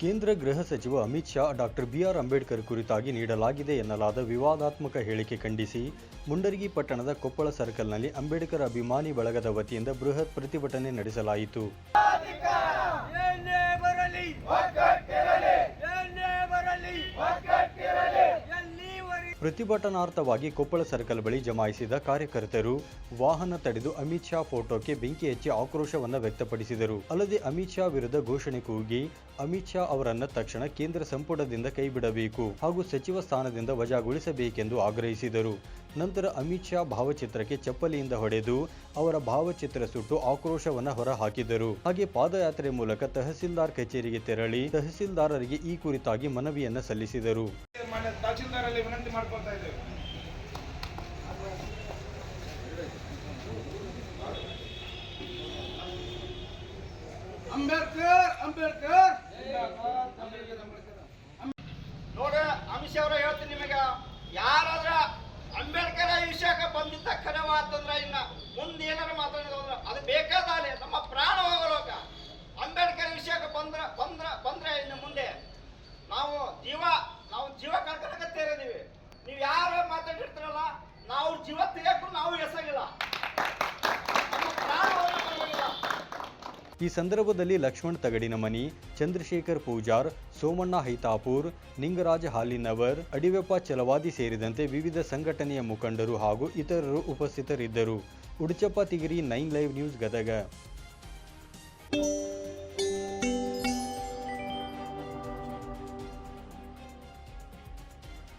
ಕೇಂದ್ರ ಗೃಹ ಸಚಿವ Amit Shah, doctor B R Ambedkar ಕುರಿತಾಗಿ ನೀಡಲಾಗಿದೆ ಎನ್ನಲಾದ ವಿವಾದಾತ್ಮಕ ಹೇಳಿಕೆ ಖಂಡಿಸಿ, ಮುಂಡರಗಿ ಪಟ್ಟಣದ ಕೊಪ್ಪಳ ಸರ್ಕಲ್ನಲ್ಲಿ ಅಂಬೇಡ್ಕರ್ ಅಭಿಮಾನಿ ಬಳಗದ ವತಿಯಿಂದ ಬೃಹತ್ ಪ್ರತಿಭಟನೆ ನಡೆಸಲಾಯಿತು. ಪ್ರತಿಭಟನಾರ್ಥವಾಗಿ ಕೊಪ್ಪಳ ಸರ್ಕಲ್ ಬಳಿ ಜಮಾಯಿಸಿದ ಕಾರ್ಯಕರ್ತರು ವಾಹನ ತಡೆದು ಅಮಿತ್ ಶಾ ಫೋಟೋಕ್ಕೆ ಬೆಂಕಿ ಹಚ್ಚಿ ಆಕ್ರೋಶವನ್ನ ವ್ಯಕ್ತಪಡಿಸಿದರು. ಅಲ್ಲದೆ ಅಮಿತ್ ಶಾ ವಿರುದ್ಧ ಘೋಷಣೆ ಕೂಗಿ ಅಮಿತ್ ಶಾ ಅವರನ್ನ ತಕ್ಷಣ ಕೇಂದ್ರ ಸಂಪುಟದಿಂದ ಕೈಬಿಡಬೇಕು ಹಾಗೂ ಸಚಿವ ಸ್ಥಾನದಿಂದ ವಜಾಗೊಳಿಸಬೇಕೆಂದು ಆಗ್ರಹಿಸಿದರು. ನಂತರ ಅಮಿತ್ ಶಾ ಭಾವಚಿತ್ರಕ್ಕೆ ಚಪ್ಪಲಿಯಿಂದ ಹೊಡೆದು ಅವರ ಭಾವಚಿತ್ರ ಸುಟ್ಟು ಆಕ್ರೋಶವನ್ನ ಹೊರಹಾಕಿದರು. ಹಾಗೆ ಪಾದಯಾತ್ರೆ ಮೂಲಕ ತಹಸೀಲ್ದಾರ್ ಕಚೇರಿಗೆ ತೆರಳಿ ತಹಸೀಲ್ದಾರರಿಗೆ ಈ ಕುರಿತಾಗಿ ಮನವಿಯನ್ನು ಸಲ್ಲಿಸಿದರು. ಮಾನ್ಯ ತಹಶೀಲ್ದಾರಲ್ಲಿ ವಿನಂತಿ ಮಾಡ್ಕೊಳ್ತಾ ಇದ್ದೇವೆ. ಅಂಬೇಡ್ಕರ್ ಅಂಬೇಡ್ಕರ್. ನಾವು ಜೀವ ತೆಗೆಯಕ್ಕೂ ನಾವು ಎಸಗಿಲ್ಲ. ಈ ಸಂದರ್ಭದಲ್ಲಿ ಲಕ್ಷ್ಮಣ್ ತಗಡಿನ ಮನಿ, ಚಂದ್ರಶೇಖರ್ ಪೂಜಾರ್, ಸೋಮಣ್ಣ ಹೈತಾಪೂರ್, ನಿಂಗರಾಜ ಹಾಲಿನವರ್, ಅಡಿವೆಪ್ಪ ಚಲವಾದಿ ಸೇರಿದಂತೆ ವಿವಿಧ ಸಂಘಟನೆಯ ಮುಖಂಡರು ಹಾಗೂ ಇತರರು ಉಪಸ್ಥಿತರಿದ್ದರು. Uduchappa Tigiri nine live news Gadag